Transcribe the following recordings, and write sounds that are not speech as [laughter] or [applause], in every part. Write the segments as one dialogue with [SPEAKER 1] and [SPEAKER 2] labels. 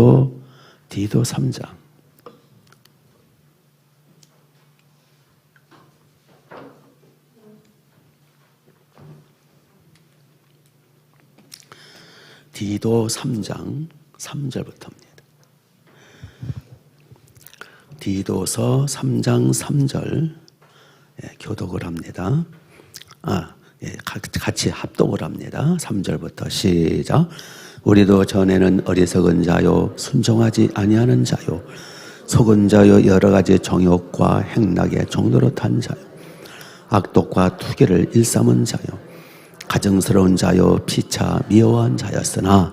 [SPEAKER 1] 또 디도 3장. 디도 3장 3절부터입니다. 디도서 3장 3절 예, 교독을 합니다. 아, 예, 같이 합독을 합니다. 3절부터 시작. 우리도 전에는 어리석은 자요 순종하지 아니하는 자요 속은 자요 여러 가지 정욕과 행락에 정도로 탄 자요 악독과 투기를 일삼은 자요 가증스러운 자요 피차 미워한 자였으나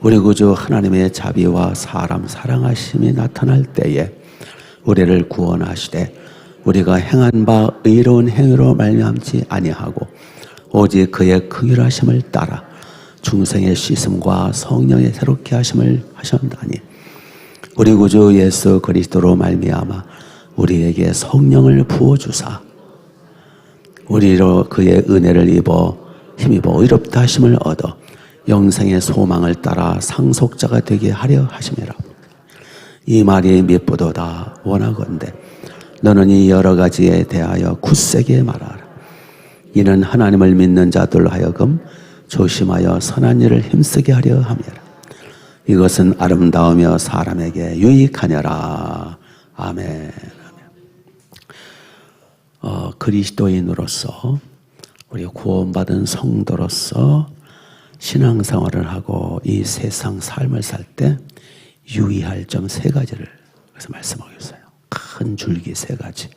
[SPEAKER 1] 우리 구주 하나님의 자비와 사람 사랑하심이 나타날 때에 우리를 구원하시되 우리가 행한 바 의로운 행위로 말미암지 아니하고 오직 그의 긍휼하심을 따라 중생의 씻음과 성령의 새롭게 하심을 하셨다니 우리 구주 예수 그리스도로 말미암아 우리에게 성령을 부어 주사 우리로 그의 은혜를 입어 힘입어 의롭다 하심을 얻어 영생의 소망을 따라 상속자가 되게 하려 하심이라. 이 말이 밉보도다 원하건대 너는 이 여러 가지에 대하여 굳세게 말하라. 이는 하나님을 믿는 자들로 하여금 조심하여 선한 일을 힘쓰게 하려 함이라. 이것은 아름다우며 사람에게 유익하냐라. 아멘. 어, 그리스도인으로서 우리 구원받은 성도로서 신앙생활을 하고 이 세상 삶을 살 때 유의할 점 세 가지를 그래서 말씀하고 있어요. 큰 줄기 세 가지.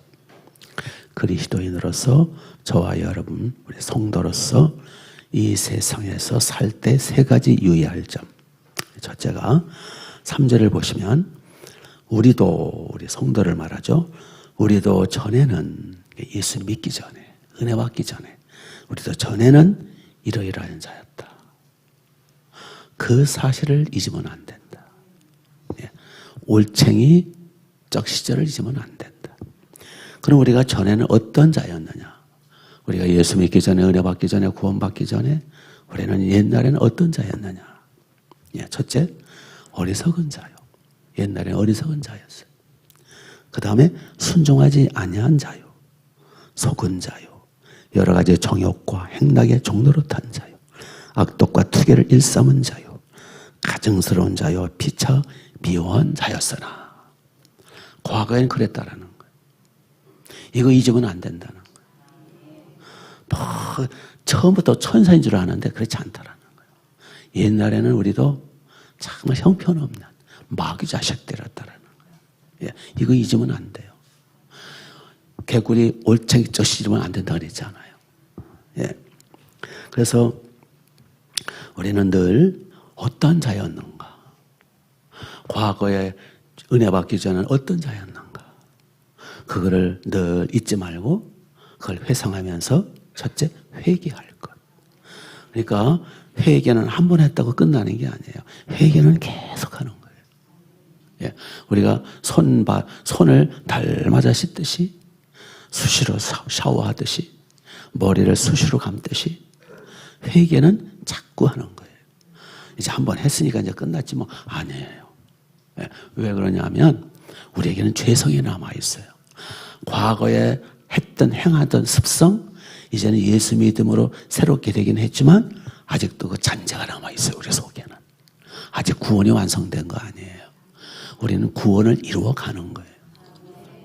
[SPEAKER 1] 그리스도인으로서 저와 여러분 우리 성도로서 이 세상에서 살 때 세 가지 유의할 점. 첫째가 3절을 보시면 우리도 우리 성도를 말하죠. 우리도 전에는 예수 믿기 전에 은혜 받기 전에 우리도 전에는 이러이러한 자였다. 그 사실을 잊으면 안 된다. 예. 올챙이 적 시절을 잊으면 안 된다. 그럼 우리가 전에는 어떤 자였느냐? 우리가 예수 믿기 전에 은혜 받기 전에 구원 받기 전에 우리는 옛날에는 어떤 자였느냐? 예, 첫째 어리석은 자요. 옛날에 어리석은 자였어요. 그 다음에 순종하지 아니한 자요. 속은 자요. 여러 가지 정욕과 행락의 탄 자요. 악독과 투계를 일삼은 자요. 가증스러운 자요. 피차 미워한 자였으나 과거엔 그랬다라는 거예요. 이거 잊으면 안 된다는 뭐 처음부터 천사인 줄 아는데 그렇지 않다라는 거예요. 옛날에는 우리도 정말 형편없는 마귀 자식들이었다라는 거예요. 예, 이거 잊으면 안 돼요. 개구리 올챙이 쪄시면 안 된다 그랬잖아요. 예. 그래서 우리는 늘 어떤 자였는가? 과거에 은혜 받기 전에 어떤 자였는가? 그거를 늘 잊지 말고 그걸 회상하면서 첫째, 회개할 것. 그러니까 회개는 한 번 했다고 끝나는 게 아니에요. 회개는 계속 하는 거예요. 예. 우리가 손, 바, 손을 달맞아 씻듯이 수시로 샤워하듯이 머리를 수시로 감듯이 회개는 자꾸 하는 거예요. 이제 한 번 했으니까 이제 끝났지 뭐 아니에요. 예. 왜 그러냐면 우리에게는 죄성이 남아 있어요. 과거에 했던 행하던 습성 이제는 예수 믿음으로 새롭게 되긴 했지만 아직도 그 잔재가 남아 있어요. 우리 속에는. 아직 구원이 완성된 거 아니에요. 우리는 구원을 이루어 가는 거예요.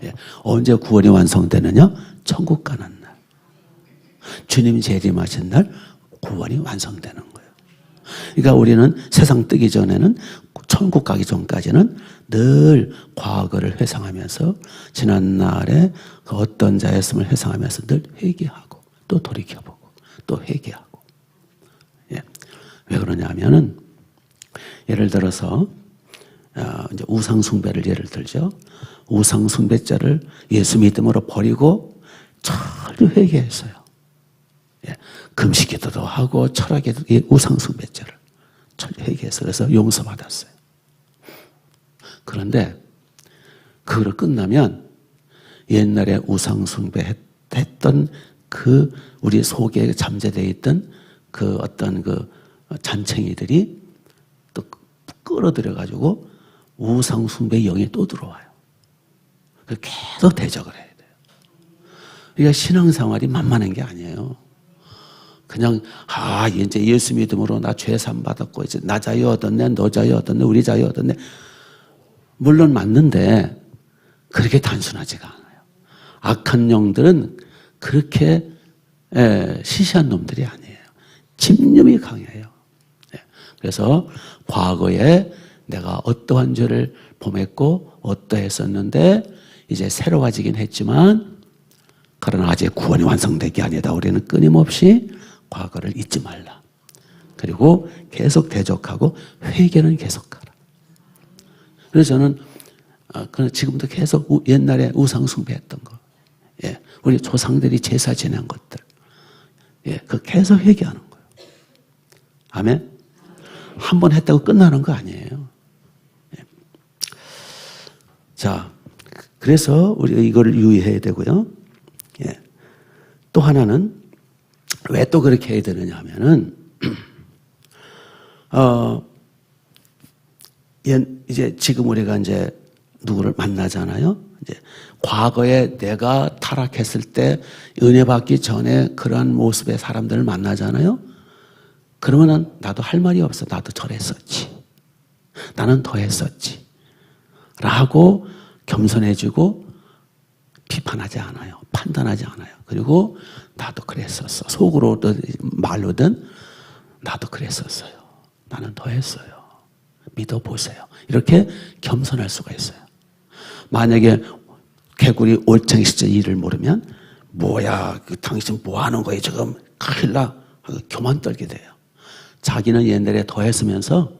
[SPEAKER 1] 예. 언제 구원이 완성되느냐? 천국 가는 날. 주님 재림하신 날 구원이 완성되는 거예요. 그러니까 우리는 세상 뜨기 전에는 천국 가기 전까지는 늘 과거를 회상하면서 지난 날에 그 어떤 자였음을 회상하면서 늘 회개하고 또 돌이켜보고 또 회개하고. 예. 왜 그러냐면은 예를 들어서 어, 이제 우상 숭배를 예를 들죠. 우상 숭배자를 예수 믿음으로 버리고 철저히 회개했어요. 예. 금식기도도 하고 철학에도 우상 숭배자를 철저히 회개해서 그래서 용서받았어요. 그런데 그걸 끝나면 옛날에 우상 숭배했던 그 우리 속에 잠재되어 있던 그 어떤 그 잔챙이들이 또 끌어들여 가지고 우상 숭배 영이 또 들어와요. 그 계속 대적을 해야 돼요. 그러니까 신앙생활이 만만한 게 아니에요. 그냥 아 이제 예수 믿음으로 나 죄산 받았고 이제 나 자유 얻었네 너 자유 얻었네 우리 자유 얻었네 물론 맞는데 그렇게 단순하지가 않아요. 악한 영들은 그렇게 에, 시시한 놈들이 아니에요. 집념이 강해요. 예. 그래서 과거에 내가 어떠한 죄를 범했고 어떠했었는데 이제 새로워지긴 했지만 그러나 아직 구원이 완성된 게 아니다. 우리는 끊임없이 과거를 잊지 말라. 그리고 계속 대적하고 회개는 계속하라. 그래서 저는 아, 그 지금도 계속 우, 옛날에 우상 숭배했던 거, 예, 우리 조상들이 제사 지낸 것들, 예, 그 계속 회개하는 거예요. 아멘. 한 번 했다고 끝나는 거 아니에요. 예. 자, 그래서 우리 이거를 유의해야 되고요. 예. 또 하나는 왜 또 그렇게 해야 되느냐 하면은, [clears throat] 어, 이제 지금 우리가 이제 누구를 만나잖아요. 이제 과거에 내가 타락했을 때 은혜 받기 전에 그러한 모습의 사람들을 만나잖아요. 그러면은 나도 할 말이 없어. 나도 저랬었지. 나는 더 했었지. 라고 겸손해지고 비판하지 않아요. 판단하지 않아요. 그리고 나도 그랬었어. 속으로든 말로든 나도 그랬었어요. 나는 더 했어요. 믿어보세요. 이렇게 겸손할 수가 있어요. 만약에 개구리 올챙이 시절 일을 모르면 뭐야 그 당신 뭐 하는 거예요 지금 큰일 나 교만 떨게 돼요. 자기는 옛날에 더 했으면서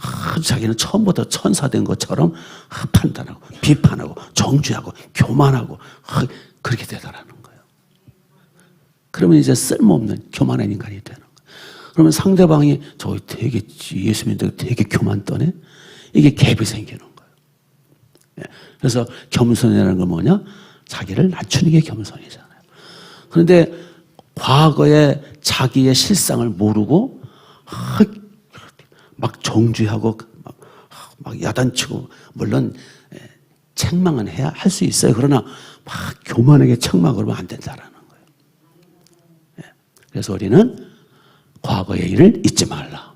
[SPEAKER 1] 아, 자기는 처음부터 천사 된 것처럼 아, 판단하고 비판하고 정죄하고 교만하고 아, 그렇게 되더라는 거예요. 그러면 이제 쓸모없는 교만한 인간이 되는 거예요. 그러면 상대방이 저 되게 예수 믿는데 되게 교만 떠네? 이게 갭이 생기는 거예요. 예. 그래서 겸손이라는 건 뭐냐? 자기를 낮추는 게 겸손이잖아요. 그런데 과거에 자기의 실상을 모르고 막 정죄하고 막, 막 야단치고 물론 예, 책망은 해야 할 수 있어요. 그러나 막 교만하게 책망을 하면 안 된다라는 거예요. 예. 그래서 우리는 과거의 일을 잊지 말라.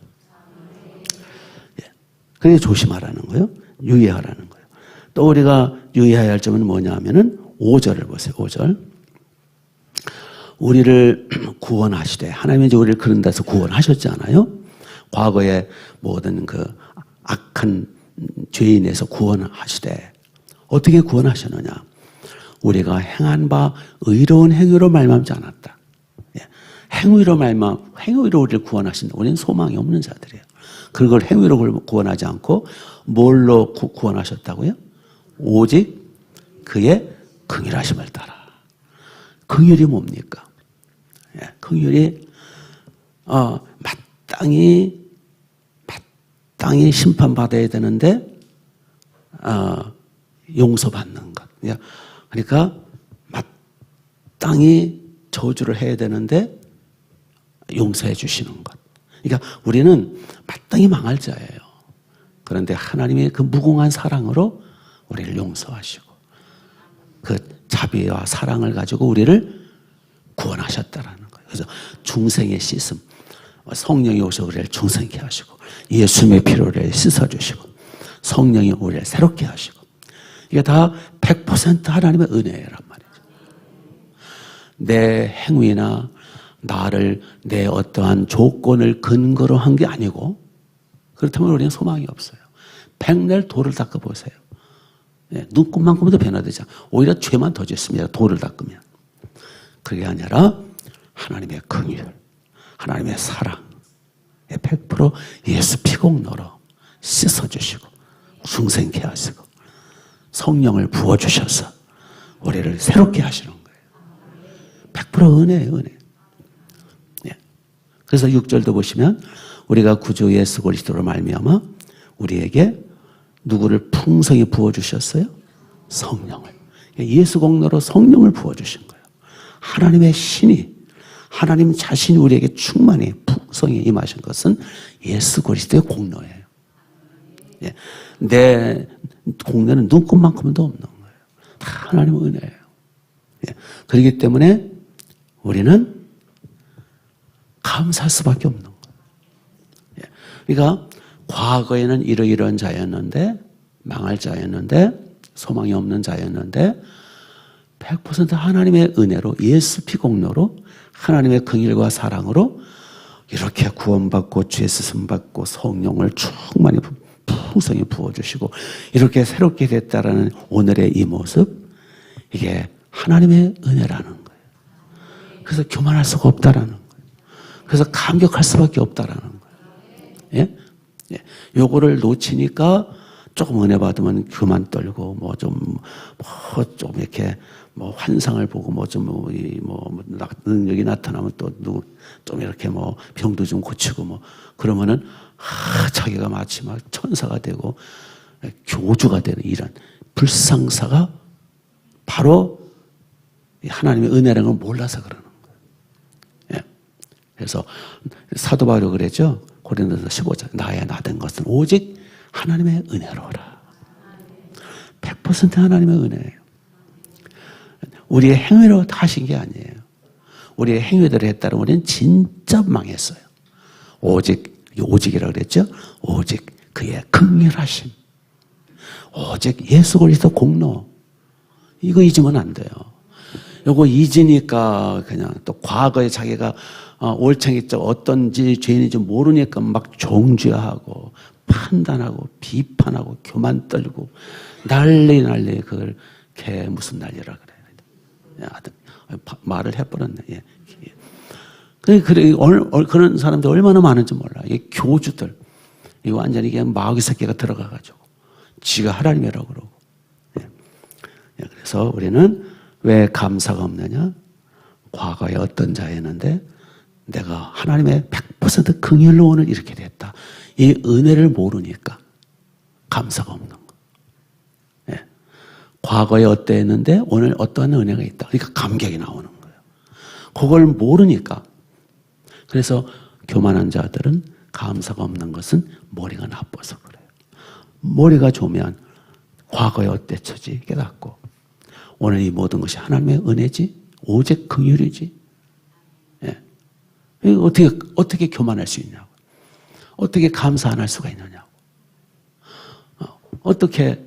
[SPEAKER 1] 예. 그게 조심하라는 거예요. 유의하라는. 또 우리가 유의해야 할 점은 뭐냐 하면은 5절을 보세요. 5절. 우리를 [clears throat] 구원하시되 하나님이 이제 우리를 그런 데서 구원하셨잖아요. 과거의 모든 그 악한 죄인에서 구원하시되 어떻게 구원하셨느냐? 우리가 행한 바 의로운 행위로 말미암지 않았다. 예. 행위로 말미암 행위로 우리를 구원하신다. 우리는 소망이 없는 자들이에요. 그걸 행위로 구원하지 않고 뭘로 구원하셨다고요? 오직 그의 긍휼하심을 따라. 긍휼이 뭡니까? 예, 긍휼이 어, 마땅히 마땅히 심판받아야 되는데 어, 용서받는 것. 그러니까 마땅히 저주를 해야 되는데 용서해 주시는 것. 그러니까 우리는 마땅히 망할 자예요. 그런데 하나님의 그 무공한 사랑으로 우리를 용서하시고 그 자비와 사랑을 가지고 우리를 구원하셨다라는 거예요. 그래서 중생의 씻음, 성령이 오셔 우리를 중생케 하시고 예수님의 피로 를 씻어주시고 성령이 우리를 새롭게 하시고 이게 다 100% 하나님의 은혜란 말이죠. 내 행위나 나를 내 어떠한 조건을 근거로 한 게 아니고 그렇다면 우리는 소망이 없어요. 백날 돌을 닦아 보세요. 예, 눈곱만큼도 변화되지 않아. 오히려 죄만 더 짓습니다. 돌을 닦으면. 그게 아니라 하나님의 긍휼, 하나님의 사랑, 100% 예수 피공 너러 씻어주시고 중생케 하시고 성령을 부어주셔서 우리를 새롭게 하시는 거예요. 100% 은혜예요, 은혜. 예. 그래서 6절도 보시면 우리가 구주 예수 그리스도로 말미암아 우리에게 누구를 풍성히 부어 주셨어요? 성령을. 예수 공로로 성령을 부어 주신 거예요. 하나님의 신이 하나님 자신이 우리에게 충만히 풍성히 임하신 것은 예수 그리스도의 공로예요. 예. 내 공내는 눈곱만큼도 없는 거예요. 다 하나님의 은혜예요. 예. 그렇기 때문에 우리는 감사할 수밖에 없는 거예요. 예. 그러니까 과거에는 이러이러한 자였는데 망할 자였는데 소망이 없는 자였는데 100% 하나님의 은혜로 예수 피공로로 하나님의 긍일과 사랑으로 이렇게 구원받고 죄 쓰심 받고 성령을 충만히 풍성히 부어 주시고 이렇게 새롭게 됐다라는 오늘의 이 모습 이게 하나님의 은혜라는 거예요. 그래서 교만할 수가 없다라는 거예요. 그래서 감격할 수밖에 없다라는 거예요. 예? 예. 요거를 놓치니까 조금 은혜 받으면 그만 떨고 뭐좀뭐좀 이렇게 뭐 환상을 보고 뭐 좀뭐 뭐 능력이 나타나면 또 누구 좀 이렇게 뭐 병도 좀 고치고 뭐 그러면은 아 자기가 마치 막 천사가 되고 교주가 되는 이런 불상사가 바로 하나님의 은혜라는 걸 몰라서 그러는 거예요. 예. 그래서 사도 바울이 그랬죠. 고린도서 15장 나의 나 된 것은 오직 하나님의 은혜로라. 100% 하나님의 은혜예요. 우리의 행위로 다 하신 게 아니에요. 우리의 행위들을 했다면 우리는 진짜 망했어요. 오직 오직이라고 그랬죠. 오직 그의 극렬하심. 오직 예수 그리스도 공로. 이거 잊으면 안 돼요. 요거 잊으니까 그냥 또 과거에 자기가 어, 올챙이 어떤지 죄인인지 모르니까 막 종죄하고 판단하고 비판하고 교만 떨고 난리 난리 그걸 개 무슨 난리라 그래. 하여튼 말을 해버렸네. 예. 그래, 그래, 그런 사람들 얼마나 많은지 몰라. 이 교주들. 이 완전히 그냥 마귀 새끼가 들어가가지고. 지가 하나님이라고 그러고. 예. 예. 그래서 우리는 왜 감사가 없느냐? 과거에 어떤 자였는데 내가 하나님의 100% 긍휼로 오늘 이렇게 됐다. 이 은혜를 모르니까 감사가 없는 거. 예. 과거에 어땠는데 오늘 어떠한 은혜가 있다. 그러니까 감격이 나오는 거예요. 그걸 모르니까. 그래서 교만한 자들은 감사가 없는 것은 머리가 나빠서 그래요. 머리가 좋으면 과거에 어땠지 깨닫고 오늘 이 모든 것이 하나님의 은혜지 오직 긍휼이지. 예. 어떻게 어떻게 교만할 수 있냐고. 어떻게 감사 안 할 수가 있느냐고. 어, 어떻게,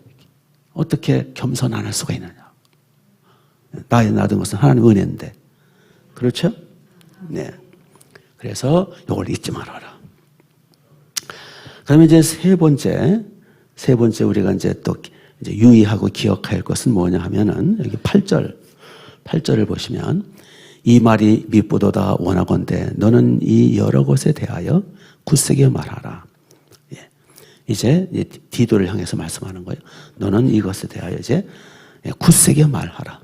[SPEAKER 1] 어떻게 겸손 안 할 수가 있느냐고. 나의 놔둔 것은 하나님 은혜인데. 그렇죠? 네. 그래서 이걸 잊지 말아라. 그러면 이제 세 번째, 세 번째 우리가 이제 또 이제 유의하고 기억할 것은 뭐냐 하면은 여기 8절, 8절을 보시면 이 말이 밑보도다 원하건대 너는 이 여러 곳에 대하여 굳세게 말하라. 예. 이제 디도를 향해서 말씀하는 거예요. 너는 이것에 대하여 이제 굳세게 말하라.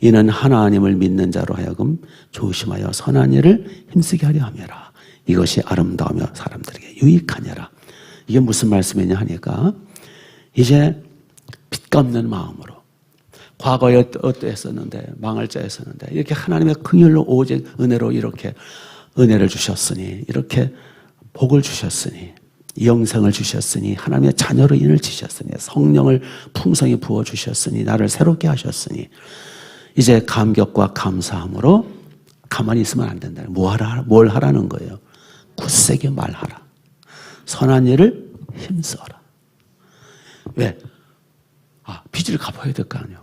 [SPEAKER 1] 이는 하나님을 믿는 자로 하여금 조심하여 선한 일을 힘쓰게 하려 함이라. 이것이 아름다우며 사람들에게 유익하니라. 이게 무슨 말씀이냐 하니까 이제 빚 갚는 마음으로 과거에 어떠했었는데 망할 자였었는데 이렇게 하나님의 긍휼로 오직 은혜로 이렇게 은혜를 주셨으니 이렇게 복을 주셨으니 영생을 주셨으니 하나님의 자녀로 인을 지셨으니 성령을 풍성히 부어 주셨으니 나를 새롭게 하셨으니 이제 감격과 감사함으로 가만히 있으면 안 된다. 뭐 하라, 뭘 하라는 거예요? 굳세게 말하라. 선한 일을 힘써라. 왜? 아, 빚을 갚아야 될 거 아니에요.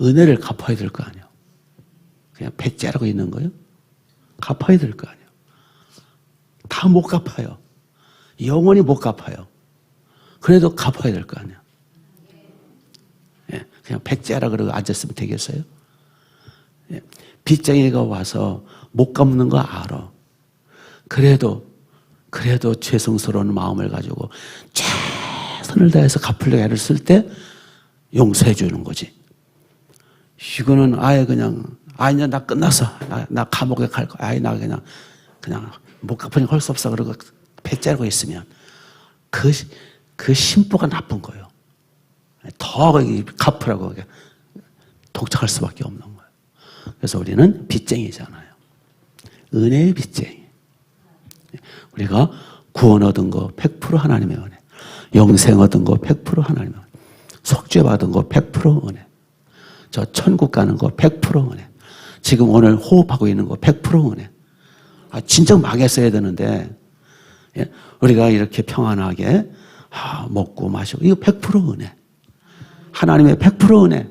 [SPEAKER 1] 은혜를 갚아야 될 거 아니에요. 그냥 배째라고 있는 거예요? 갚아야 될 거 아니에요. 다못 갚아요. 영원히 못 갚아요. 그래도 갚아야 될 거 아니야. 예, 그냥 백제라 그러고 앉았으면 되겠어요? 예, 빚쟁이가 와서 못 갚는 거 알아. 그래도, 그래도 죄송스러운 마음을 가지고 최선을 다해서 갚으려고 애를 쓸 때 용서해 주는 거지. 이거는 아예 그냥, 아, 이제 나 끝났어. 나, 나 감옥에 갈 거야. 아예 나 그냥, 그냥 못 갚으니까 할 수 없어. 그러고 배 짜고 있으면 그, 그 심보가 나쁜 거예요. 더 갚으라고 독촉할 수밖에 없는 거예요. 그래서 우리는 빚쟁이잖아요. 은혜의 빚쟁이. 우리가 구원 얻은 거 100% 하나님의 은혜. 영생 얻은 거 100% 하나님. 속죄 받은 거 100% 은혜. 저 천국 가는 거 100% 은혜. 지금 오늘 호흡하고 있는 거 100% 은혜. 아, 진짜 망했어야 되는데, 예? 우리가 이렇게 평안하게, 아, 먹고 마시고, 이거 100% 은혜. 하나님의 100% 은혜.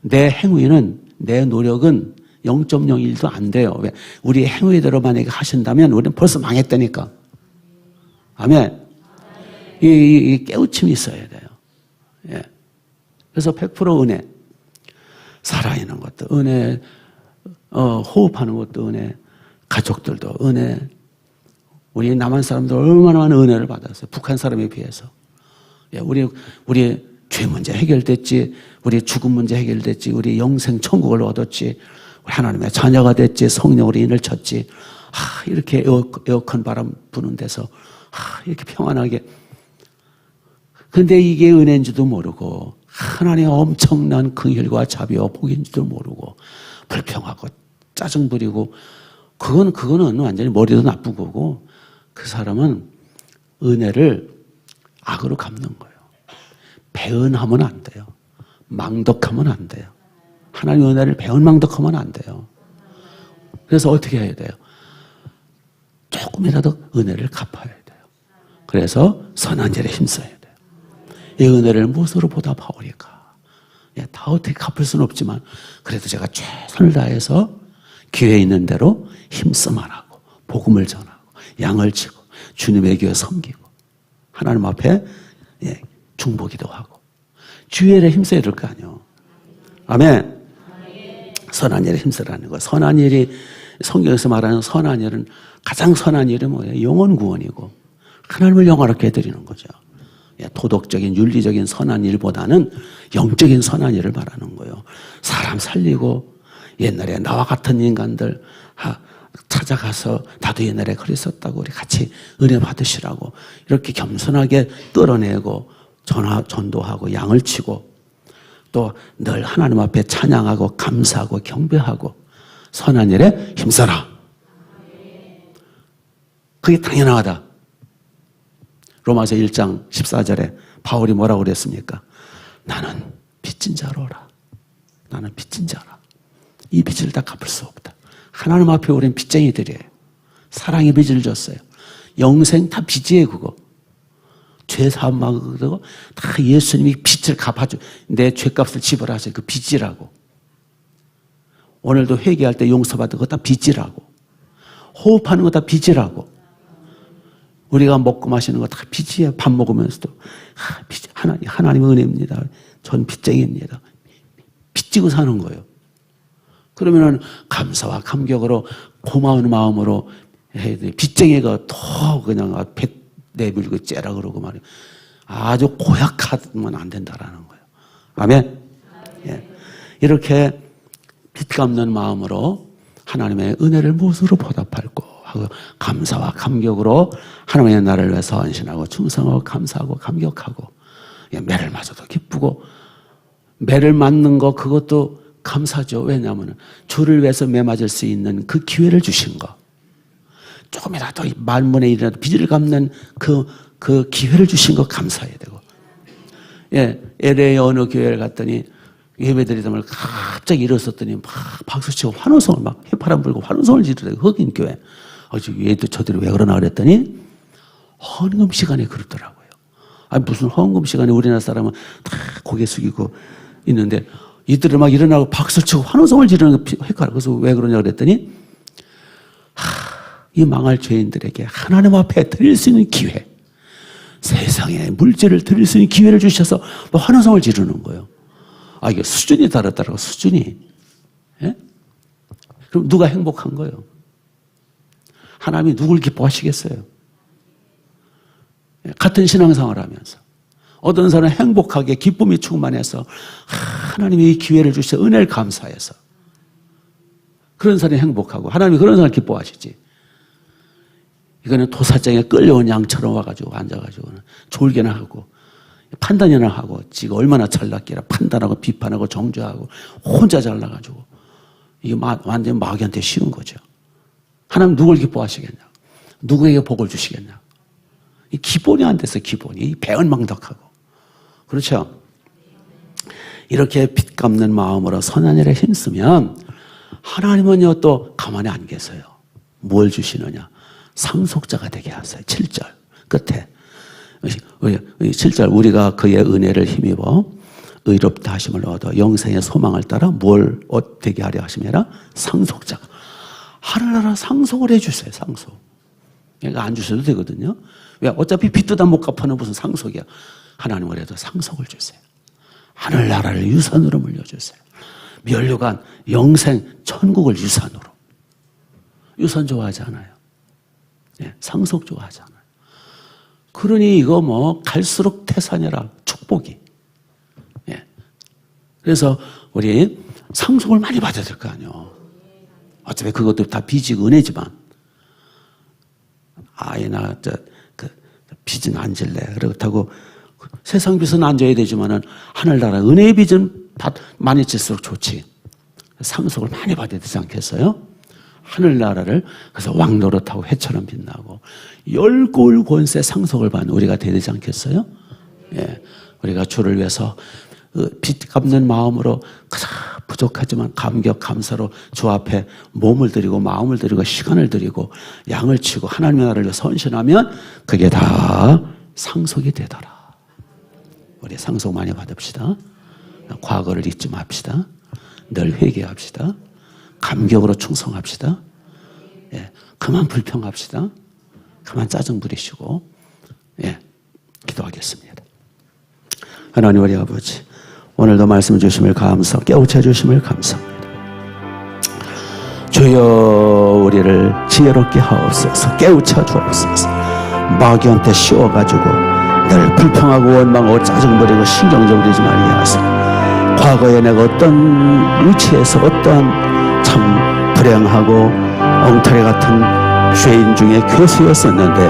[SPEAKER 1] 내 행위는, 내 노력은 0.01도 안 돼요. 왜? 우리 행위대로 만약에 하신다면 우리는 벌써 망했다니까. 아멘. 이, 이, 이 깨우침이 있어야. 예. 그래서 100% 은혜. 살아있는 것도 은혜, 어, 호흡하는 것도 은혜, 가족들도 은혜. 우리 남한 사람들 얼마나 많은 은혜를 받았어요. 북한 사람에 비해서. 예, 우리, 우리 죄 문제 해결됐지, 우리 죽음 문제 해결됐지, 우리 영생 천국을 얻었지, 우리 하나님의 자녀가 됐지, 성령으로 인을 쳤지. 아, 이렇게 에어, 에어컨 바람 부는 데서 아, 이렇게 평안하게. 근데 이게 은혜인지도 모르고 하나님의 엄청난 긍휼과 자비와 복인지도 모르고 불평하고 짜증 부리고 그건 그거는 완전히 머리도 나쁜 거고 그 사람은 은혜를 악으로 갚는 거예요. 배은하면 안 돼요. 망덕하면 안 돼요. 하나님 은혜를 배은망덕하면 안 돼요. 그래서 어떻게 해야 돼요? 조금이라도 은혜를 갚아야 돼요. 그래서 선한 일에 힘써야 돼요. 이 은혜를 무엇으로 보답하오리까? 예, 다 어떻게 갚을 수는 없지만 그래도 제가 최선을 다해서 기회 있는 대로 힘써만 하고 복음을 전하고 양을 치고 주님의 교회 섬기고 하나님 앞에 예, 중보기도 하고 주일에 힘써야 될 거 아니에요. 아멘. 선한 일에 힘쓰라는 거. 선한 일이 성경에서 말하는 선한 일은 가장 선한 일이 뭐예요? 영원 구원이고 하나님을 영화롭게 해드리는 거죠. 예, 도덕적인 윤리적인 선한 일보다는 영적인 선한 일을 말하는 거예요. 사람 살리고 옛날에 나와 같은 인간들 찾아가서 나도 옛날에 그랬었다고 우리 같이 은혜 받으시라고 이렇게 겸손하게 끌어내고 전화 전도하고 양을 치고 또 늘 하나님 앞에 찬양하고 감사하고 경배하고 선한 일에 힘써라. 그게 당연하다. 로마서 1장 14절에 바울이 뭐라고 그랬습니까? 나는 빚진 자로라. 나는 빚진 자라. 이 빚을 다 갚을 수 없다. 하나님 앞에 우리는 빚쟁이들이에요. 사랑의 빚을 졌어요. 영생 다 빚이에요, 그거. 죄 사함하고 다 예수님이 빚을 갚아줘. 내 죄값을 지불하세요. 그 빚이라고. 오늘도 회개할 때 용서받은 거 다 빚이라고. 호흡하는 거 다 빚이라고. 우리가 먹고 마시는 거 다 빚이야. 밥 먹으면서도. 아, 빚, 하나님, 하나님의 은혜입니다. 전 빚쟁이입니다. 빚지고 사는 거예요. 그러면은 감사와 감격으로 고마운 마음으로 해야 돼. 빚쟁이가 더 그냥 배 내밀고 째라 그러고 말이에요. 아주 고약하면 안 된다라는 거예요. 아멘? 예. 이렇게 빚 갚는 마음으로 하나님의 은혜를 무엇으로 보답할고 하고 감사와 감격으로 하나님의 나를 위해서 헌신하고 충성하고 감사하고 감격하고 예, 매를 맞아도 기쁘고 매를 맞는 거 그것도 감사죠. 왜냐하면 주를 위해서 매 맞을 수 있는 그 기회를 주신 거. 조금이라도 만문의 일이라도 빚을 갚는 그, 그 기회를 주신 거 감사해야 되고. 예, LA 어느 교회를 갔더니 예배드리다 면 갑자기 일어섰더니 막 박수치고 환호성을 막 해파람 불고 환호성을 지르더라고요. 흑인 교회. 어제 얘도 저들이 왜 그러나 그랬더니 헌금 시간에 그러더라고요. 아니 무슨 헌금 시간에 우리나라 사람은 다 고개 숙이고 있는데 이들은 막 일어나고 박수치고 환호성을 지르는 거 헷갈려. 그래서 왜 그러냐 그랬더니 하, 이 망할 죄인들에게 하나님 앞에 드릴 수 있는 기회. 세상에 물질을 드릴 수 있는 기회를 주셔서 뭐 환호성을 지르는 거예요. 아, 이게 수준이 다르다고, 수준이. 예? 그럼 누가 행복한 거예요? 하나님이 누굴 기뻐하시겠어요? 예, 같은 신앙생활 하면서. 어떤 사람은 행복하게 기쁨이 충만해서 하나님이 이 기회를 주셔서 은혜를 감사해서 그런 사람이 행복하고 하나님이 그런 사람을 기뻐하시지. 이거는 도사장에 끌려온 양처럼 와가지고 앉아가지고는 졸개나 하고 판단이나 하고 지가 얼마나 잘났기라 판단하고 비판하고 정죄하고 혼자 잘나가지고 이게 완전 마귀한테 쉬운 거죠. 하나님 누굴 기뻐하시겠냐? 누구에게 복을 주시겠냐? 이 기본이 안 돼서 기본이 배은망덕하고 그렇죠. 이렇게 빚 갚는 마음으로 선한 일에 힘쓰면 하나님은요 또 가만히 안 계세요. 뭘 주시느냐? 상속자가 되게 하세요. 7절 끝에 7절 우리가 그의 은혜를 힘입어 의롭다 하심을 얻어 영생의 소망을 따라 뭘 되게 하려 하심이라 상속자가 하늘나라 상속을 해주세요. 상속. 그러니까 안 주셔도 되거든요. 왜 어차피 빚도 다 못 갚아는 무슨 상속이야. 하나님을 해도 상속을 주세요. 하늘나라를 유산으로 물려주세요. 멸류관 영생 천국을 유산으로. 유산 좋아하지 않아요. 예, 상속 좋아하잖아요. 그러니 이거 뭐 갈수록 태산이라 축복이. 예. 그래서 우리 상속을 많이 받아야 될 거 아니에요. 어차피 그것도 다 빚이고 은혜지만 아이나 저, 그 빚은 안 질래. 그렇다고 세상 빚은 안 져야 되지만은 하늘나라 은혜의 빚은 받, 많이 질수록 좋지. 상속을 많이 받아야 되지 않겠어요? 하늘나라를 그래서 왕노릇하고 해처럼 빛나고 열골 권세 상속을 받는 우리가 되야 되지 않겠어요? 예, 우리가 주를 위해서 그빚 갚는 마음으로 가장 부족하지만 감격 감사로 주 앞에 몸을 드리고 마음을 드리고 시간을 드리고 양을 치고 하나님의 나라를 선신하면 그게 다 상속이 되더라. 우리 상속 많이 받읍시다. 과거를 잊지 맙시다. 늘 회개합시다. 감격으로 충성합시다. 예, 그만 불평합시다. 그만 짜증 부리시고, 예, 기도하겠습니다. 하나님 우리 아버지, 오늘도 말씀 주심을 감사, 깨우쳐 주심을 감사합니다. 주여 우리를 지혜롭게 하옵소서, 깨우쳐 주옵소서. 마귀한테 씌워가지고 늘 불평하고 원망하고 짜증 부리고 신경 좀 부리지 말게 하소서. 과거에 내가 어떤 위치에서 어떠한 참 불행하고 엉터리 같은 죄인 중에 괴수였었는데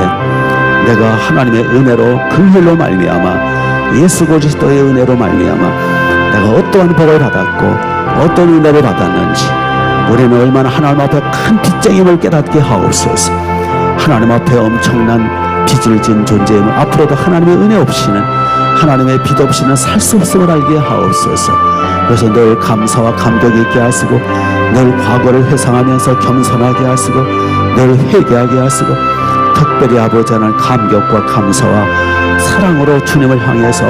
[SPEAKER 1] 내가 하나님의 은혜로 그 일로 말미암아 예수 그리스도의 은혜로 말미암아 내가 어떠한 복을 받았고 어떤 은혜를 받았는지 우리는 얼마나 하나님 앞에 큰 빚쟁임을 깨닫게 하옵소서. 하나님 앞에 엄청난 빚을 진 존재임을 앞으로도 하나님의 은혜 없이는 하나님의 빚 없이는 살 수 없음을 알게 하옵소서. 그래서 늘 감사와 감격 있게 하시고 늘 과거를 회상하면서 겸손하게 하시고 늘 회개하게 하시고 특별히 아버지 하나님 감격과 감사와 사랑으로 주님을 향해서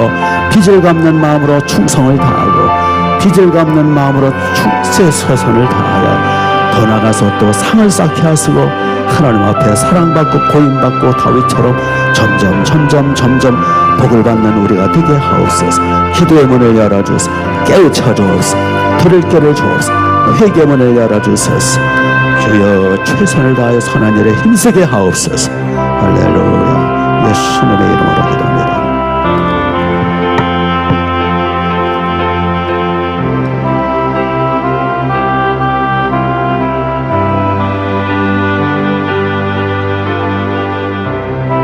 [SPEAKER 1] 빚을 갚는 마음으로 충성을 다하고 빚을 갚는 마음으로 충세 서선을 다하여 더 나가서 또 상을 쌓게 하시고 하나님 앞에 사랑받고 고인받고 다윗처럼 점점 점점 점점 복을 받는 우리가 되게 하옵소서. 기도의 문을 열어주소서. 깨우쳐 주옵소서. 들을 깨를 주옵소서. 회개 문을 열어주소서. 주여 최선을 다하여 선한 일에 힘쓰게 하옵소서. 할렐루야. 예수님의 이름으로 기도합니다